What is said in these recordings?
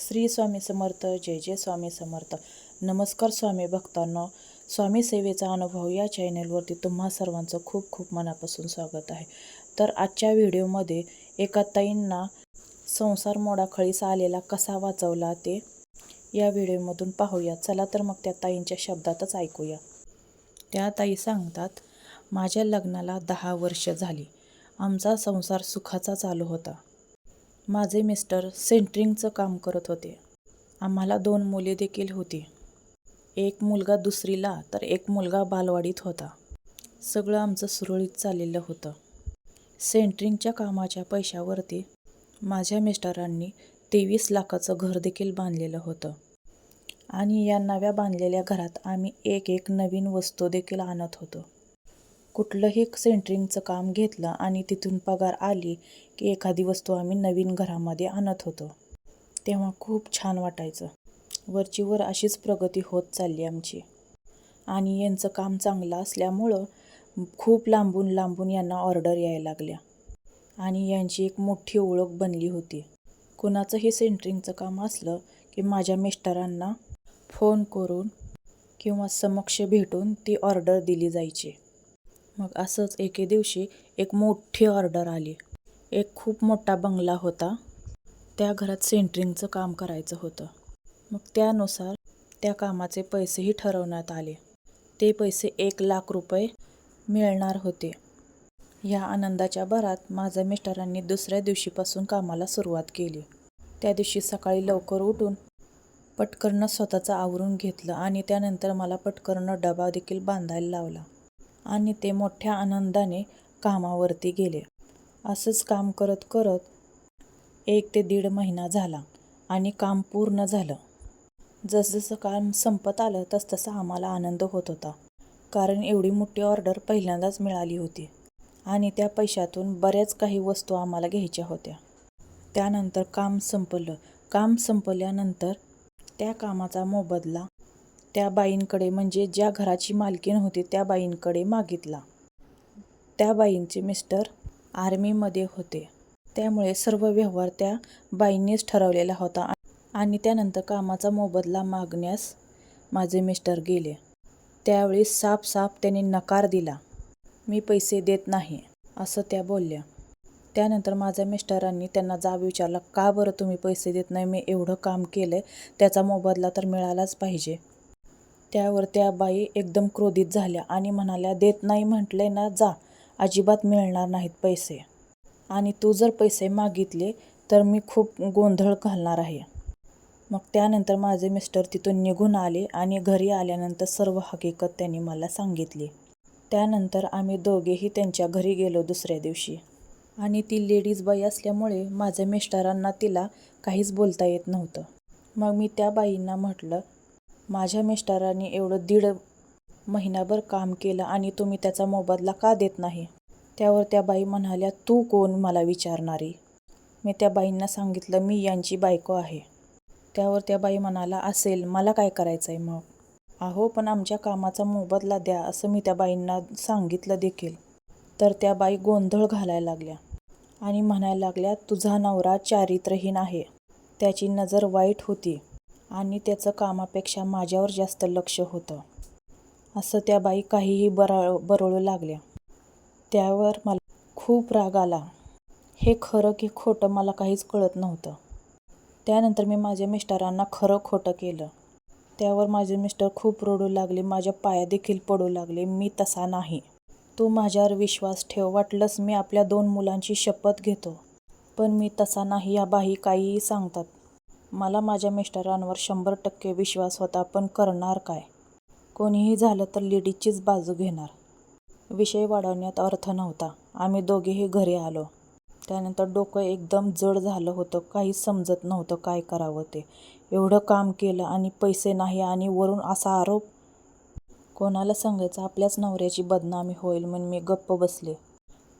श्री स्वामी समर्थ जय जय स्वामी समर्थ. नमस्कार स्वामी भक्तांनो स्वामी सेवेचा अनुभव या चॅनलवरती तुम्हा सर्वांचं खूप खूप मनापासून स्वागत आहे. तर आजच्या व्हिडिओमध्ये एका ताईंना संसार मोडाखळीस आलेला कसा वाचवला ते या व्हिडिओमधून पाहूया. चला तर मग त्या ताईंच्या शब्दातच ऐकूया. त्या ताई सांगतात माझ्या लग्नाला दहा वर्ष झाली. आमचा संसार सुखाचा चालू होता. माझे मिस्टर सेंटरिंगचं काम करत होते. आम्हाला दोन मुले देखील होती. एक मुलगा दुसरीला तर एक मुलगा बालवाडीत होता. सगळं आमचं सुरळीत चाललेलं होतं. सेंटरिंगच्या कामाच्या पैशावरती माझ्या मिस्टरांनी तेवीस लाखाचं घर देखील बांधलेलं होतं. आणि या नव्या बांधलेल्या घरात आम्ही एक एक नवीन वस्तू देखील आणत होतो. कुठलंही सेंटरिंगचं काम घेतलं आणि तिथून पगार आली की एखादी वस्तू आम्ही नवीन घरामध्ये आणत होतो. तेव्हा खूप छान वाटायचं. वरची वर अशीच प्रगती होत चालली आमची. आणि यांचं काम चांगलं असल्यामुळं खूप लांबून लांबून यांना ऑर्डर यायला लागल्या. आणि यांची एक मोठी ओळख बनली होती. कुणाचंही सेंटरिंगचं काम असलं की माझ्या मिस्टरांना फोन करून किंवा समक्ष भेटून ती ऑर्डर दिली जायची. मग असंच एके दिवशी एक मोठी ऑर्डर आली. एक खूप मोठा बंगला होता. त्या घरात सेंटरिंगचं काम करायचं होतं. मग त्यानुसार त्या कामाचे पैसेही ठरवण्यात आले. ते पैसे एक लाख रुपये मिळणार होते. या आनंदाच्या भरात माझ्या मिस्टरांनी दुसऱ्या दिवशीपासून कामाला सुरुवात केली. त्या दिवशी सकाळी लवकर उठून पटकरणं स्वतःचं आवरून घेतलं आणि त्यानंतर मला पटकरणं डबा देखील बांधायला लावला. आणि ते मोठ्या आनंदाने कामावरती गेले. असंच काम करत करत एक ते दीड महिना झाला आणि काम पूर्ण झालं. जसजसं काम संपत आलं तसतसा आम्हाला आनंद होत होता. कारण एवढी मोठी ऑर्डर पहिल्यांदाच मिळाली होती आणि त्या पैशातून बऱ्याच काही वस्तू आम्हाला घ्यायच्या होत्या. त्यानंतर काम संपलं. काम संपल्यानंतर त्या कामाचा मोबदला त्या बाईंकडे म्हणजे ज्या घराची मालकीण होती त्या बाईंकडे मागितला. त्या बाईंचे मिस्टर आर्मीमध्ये होते. त्यामुळे सर्व व्यवहार त्या बाईंनीच ठरवलेला होता आणि त्यानंतर कामाचा मोबदला मागण्यास माझे मिस्टर गेले. त्यावेळी साफ साफ त्यांनी नकार दिला. मी पैसे देत नाही असं त्या बोलल्या. त्यानंतर माझ्या मिस्टरांनी त्यांना जाब विचारला का बरं तुम्ही पैसे देत नाही? मी एवढं काम केलं आहे त्याचा मोबदला तर मिळालाच पाहिजे. त्यावर त्या बाई एकदम क्रोधित झाल्या आणि म्हणाल्या देत नाही म्हटले ना जा अजिबात मिळणार नाहीत पैसे. आणि तू जर पैसे मागितले तर मी खूप गोंधळ घालणार आहे. मग त्यानंतर माझे मिस्टर तिथून निघून आले आणि घरी आल्यानंतर सर्व हकीकत त्यांनी मला सांगितली. त्यानंतर आम्ही दोघेही त्यांच्या घरी गेलो दुसऱ्या दिवशी. आणि ती लेडीज बाई असल्यामुळे माझ्या मिस्टरांना तिला काहीच बोलता येत नव्हतं. मग मी त्या बाईंना म्हटलं माझ्या मिस्टरांनी एवढं दीड महिनाभर काम केलं आणि तुम्ही त्याचा मोबदला का देत नाही? त्यावर त्या बाई म्हणाल्या तू कोण मला विचारणारी? मी त्या बाईंना सांगितलं मी यांची बायको आहे. त्यावर त्या बाई म्हणाला असेल मला काय करायचं आहे मग? अहो पण आमच्या कामाचा मोबदला द्या असं मी त्या बाईंना सांगितलं देखील. तर त्या बाई गोंधळ घालायला लागल्या आणि म्हणायला लागल्या तुझा नवरा चारित्र्यहीन आहे. त्याची नजर वाईट होती. आणि त्याचं कामापेक्षा माझ्यावर जास्त लक्ष होतं. असं त्या बाई काहीही बराळ बरळू लागल्या. त्यावर मला खूप राग आला. हे खरं की खोटं मला काहीच कळत नव्हतं. त्यानंतर मी माझ्या मिस्टरांना खरं खोटं केलं. त्यावर माझे मिस्टर खूप रडू लागले माझ्या पायादेखील पडू लागले. मी तसा नाही. तू माझ्यावर विश्वास ठेव वाटलंच मी आपल्या दोन मुलांची शपथ घेतो. पण मी तसा नाही या बाई काहीही सांगतात. मला माझ्या मिस्टरांवर शंभर टक्के विश्वास होता पण करणार काय? कोणीही झालं तर लेडीजचीच बाजू घेणार. विषय वाढवण्यात अर्थ नव्हता. आम्ही दोघेही घरी आलो. त्यानंतर डोकं एकदम जड झालं होतं. काहीच समजत नव्हतं काय करावं ते. एवढं काम केलं आणि पैसे नाही आणि वरून असा आरोप? कोणाला सांगायचं? आपल्याच नवऱ्याची बदनामी होईल म्हणून मी गप्प बसले.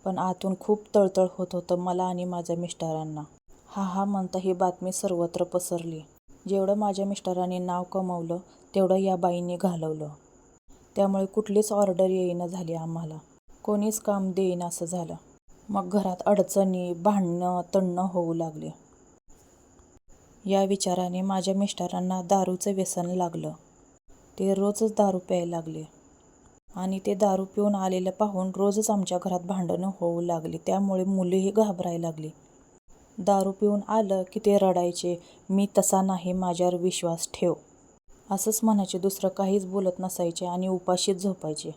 पण आतून खूप तळतळ होत होतं मला आणि माझ्या मिस्टरांना. हा हा म्हणता ही बातमी सर्वत्र पसरली. जेवढं माझ्या मिस्टरांनी नाव कमवलं तेवढं या बाईंनी घालवलं. त्यामुळे कुठलीच ऑर्डर येईना झाली आम्हाला. कोणीच काम देईन असं झालं. मग घरात अडचणी भांडणं तणणं होऊ लागले. या विचाराने माझ्या मिस्टरांना दारूचं व्यसन लागलं. ते रोजच दारू प्यायला लागले. आणि ते दारू पिऊन आलेलं पाहून रोजच आमच्या घरात भांडणं होऊ लागली. त्यामुळे मुलेही घाबरायला लागली. दारू पिऊन आलं की ते रडायचे. मी तसा नाही माझ्यावर विश्वास ठेव. असंच म्हणायचे दुसरं काहीच बोलत नसायचे आणि उपाशीच झोपायचे.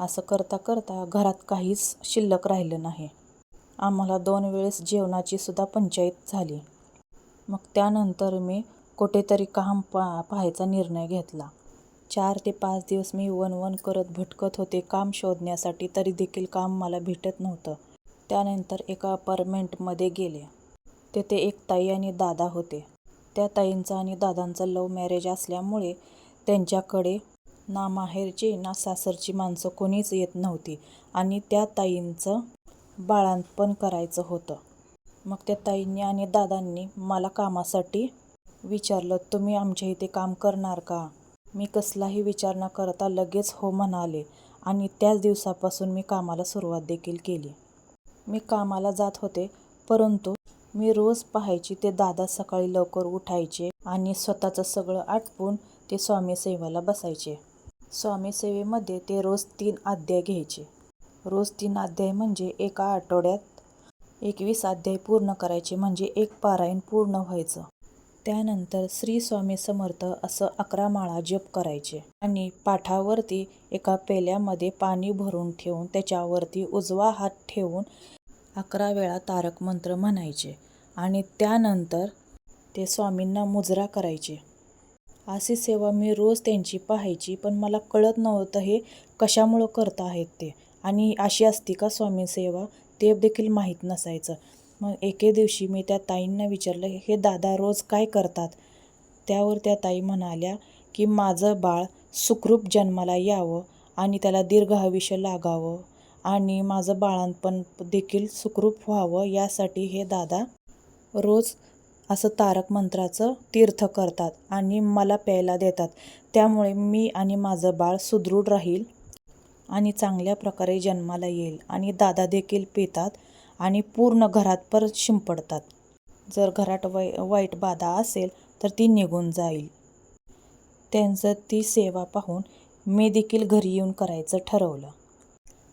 असं करता करता घरात काहीच शिल्लक राहिलं नाही. आम्हाला दोन वेळेस जेवणाची सुद्धा पंचायत झाली. मग त्यानंतर मी कुठेतरी काम पा पाहायचा निर्णय घेतला. चार ते पाच दिवस मी वन वन करत भटकत होते. काम शोधण्यासाठी तरी देखील काम मला भेटत नव्हतं. त्यानंतर एका अपार्टमेंटमध्ये गेले. तेथे एक ताई आणि दादा होते. त्या ताईंचं आणि दादांचं लव्ह मॅरेज असल्यामुळे त्यांच्याकडे ना माहेरची ना सासरची माणसं कोणीच येत नव्हती आणि त्या ताईंचं बाळांतपण करायचं होतं. मग त्या ताईंनी आणि दादांनी मला कामासाठी विचारलं तुम्ही आमच्या इथे काम करणार का? मी कसलाही विचार न करता लगेच हो म्हणाले आणि त्याच दिवसापासून मी कामाला सुरुवात देखील केली. मी कामाला जात होते परंतु मी रोज पाहायची ते दादा सकाळी लवकर उठायचे आणि स्वतःचं सगळं आटपून ते स्वामी सेवेला बसायचे. स्वामी सेवेमध्ये ते रोज तीन अध्याय घ्यायचे. रोज तीन अध्याय म्हणजे एका आठवड्यात एकवीस अध्याय पूर्ण करायचे म्हणजे एक पारायण पूर्ण व्हायचं. त्यानंतर श्री स्वामी समर्थ असं अकरा माळा जप करायचे आणि पाठावरती एका पेल्यामध्ये पाणी भरून ठेवून त्याच्यावरती उजवा हात ठेवून अकरा वेळा तारक मंत्र म्हणायचे आणि त्यानंतर ते स्वामींना मुजरा करायचे. अशी सेवा मी रोज त्यांची पाहायची पण मला कळत नव्हतं हे कशामुळं करत आहेत ते. आणि अशी असती का स्वामी सेवा? ते देखील माहीत नसायचं. मग एके दिवशी मी त्या ताईंना विचारलं हे दादा रोज काय करतात? त्यावर त्या ताई म्हणाल्या की माझं बाळ सुखरूप जन्माला यावं आणि त्याला दीर्घ आयुष्य लागावं. आणि माझं बाळंतपण देखील सुखरूप व्हावं यासाठी हे दादा रोज असं तारक मंत्राचं तीर्थ करतात आणि मला प्यायला देतात. त्यामुळे मी आणि माझं बाळ सुदृढ राहील आणि चांगल्या प्रकारे जन्माला येईल आणि दादा देखील पितात आणि पूर्ण घरात परत शिंपडतात. जर घरात वै वाईट बाधा असेल तर ती निघून जाईल. त्यांचं ती सेवा पाहून मी देखील घरी येऊन करायचं ठरवलं.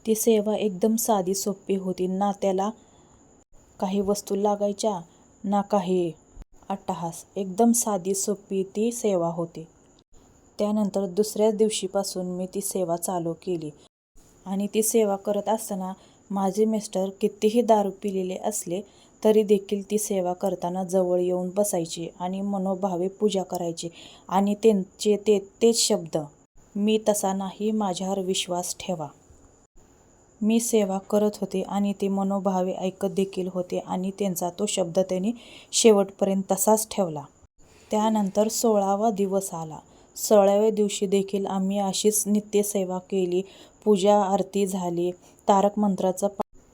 ती सेवा एकदम साधी सोपी होती. ना त्याला काही वस्तू लागायच्या ना काही अट्टहास. एकदम साधी सोपी ती सेवा होती. त्यानंतर दुसऱ्याच दिवशीपासून मी ती सेवा चालू केली. आणि ती सेवा करत असताना माझे मिस्टर कितीही दारू पिलेले असले तरी देखील ती सेवा करताना जवळ येऊन बसायची आणि मनोभावे पूजा करायची. आणि त्यांचे ते तेच शब्द मी तसा नाही माझ्यावर विश्वास ठेवा. मी सेवा करत होते आणि ते मनोभावे ऐकत देखील होते आणि त्यांचा तो शब्द त्यांनी शेवटपर्यंत तसाच ठेवला. त्यानंतर सोळावा दिवस आला. सोळाव्या दिवशी देखील आम्ही अशीच नित्यसेवा केली. पूजा आरती झाली. तारक मंत्राचं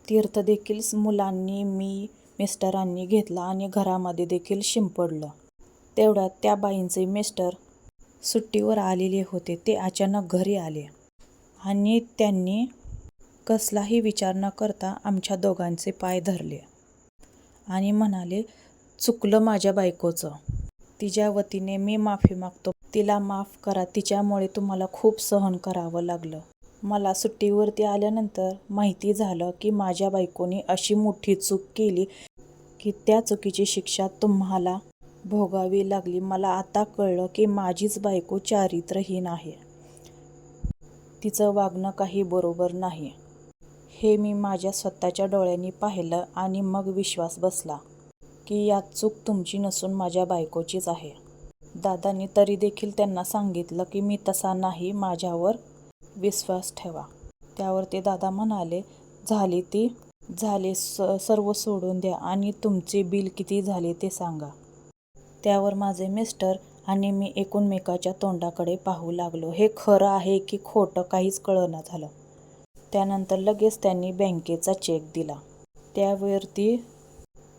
तीर्थ देखील मुलांनी मी मिस्टरांनी घेतला आणि घरामध्ये देखील शिंपडलं. तेवढ्यात त्या बाईंचे मिस्टर सुट्टीवर आलेले होते. ते अचानक घरी आले आणि त्यांनी कसलाही विचार न करता आमच्या दोघांचे पाय धरले आणि म्हणाले चुकलं माझ्या बायकोचं. तिच्या वतीने मी माफी मागतो. तिला माफ करा. तिच्यामुळे तुम्हाला खूप सहन करावं लागलं. मला सुट्टीवरती आल्यानंतर माहिती झालं की माझ्या बायकोने अशी मोठी चूक केली की त्या चुकीची शिक्षा तुम्हाला भोगावी लागली. मला आता कळलं की माझीच बायको चारित्रहीन आहे. तिचं वागणं काही बरोबर नाही. हे मी माझ्या स्वतःच्या डोळ्यांनी पाहिलं आणि मग विश्वास बसला की यात चूक तुमची नसून माझ्या बायकोचीच आहे. दादांनी तरी देखील त्यांना सांगितलं की मी तसा नाही माझ्यावर विश्वास ठेवा. त्यावर ते दादा म्हणाले झाली ती झाले स सर्व सोडून द्या आणि तुमचे बिल किती झाले ते सांगा. त्यावर माझे मिस्टर आणि मी एकूणमेकाच्या तोंडाकडे पाहू लागलो. हे खरं आहे की खोटं काहीच कळना झालं. त्यानंतर लगेच त्यांनी बँकेचा चेक दिला. त्यावरती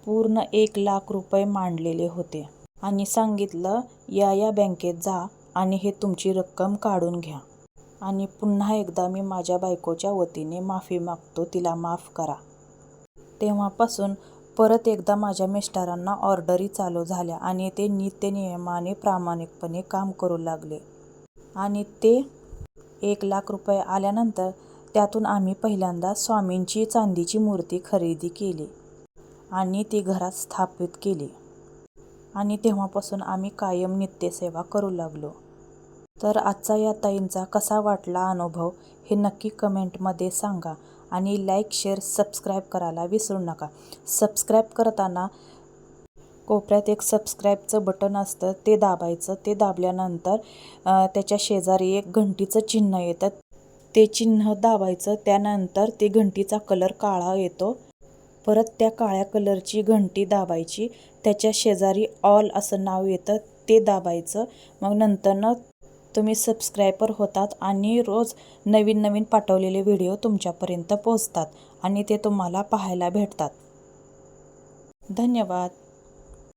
पूर्ण एक लाख रुपये मांडलेले होते आणि सांगितलं या या बँकेत जा आणि हे तुमची रक्कम काढून घ्या. आणि पुन्हा एकदा मी माझ्या बायकोच्या वतीने माफी मागतो तिला माफ करा. तेव्हापासून परत एकदा माझ्या मिस्टरांना ऑर्डरी चालू झाल्या आणि ते नित्यनियमाने प्रामाणिकपणे काम करू लागले. आणि ते एक लाख रुपये आल्यानंतर त्यातून आम्ही पहिल्यांदा स्वामींची चांदीची मूर्ती खरेदी केली आणि ती घरात स्थापित केली. आणि तेव्हापासून आम्ही कायम नित्यसेवा करू लागलो. तर आजचा या ताईंचा कसा वाटला अनुभव हे नक्की कमेंटमध्ये सांगा आणि लाईक शेअर सबस्क्राईब करायला विसरू नका. सबस्क्राईब करताना कोपऱ्यात एक सबस्क्राईबचं बटन असतं ते दाबायचं ते दाबल्यानंतर त्याच्या शेजारी एक घंटीचं चिन्ह येतं. ते चिन्ह दाबायचं त्यानंतर ते घंटीचा कलर काळा येतो. परत त्या काळ्या कलरची घंटी दाबायची. त्याच्या शेजारी ऑल असं नाव येतं ते दाबायचं. मग नंतरनं तुम्ही सबस्क्रायबर होतात आणि रोज नवीन नवीन पाठवलेले व्हिडिओ तुमच्यापर्यंत पोहोचतात आणि ते तुम्हाला पाहायला भेटतात. धन्यवाद.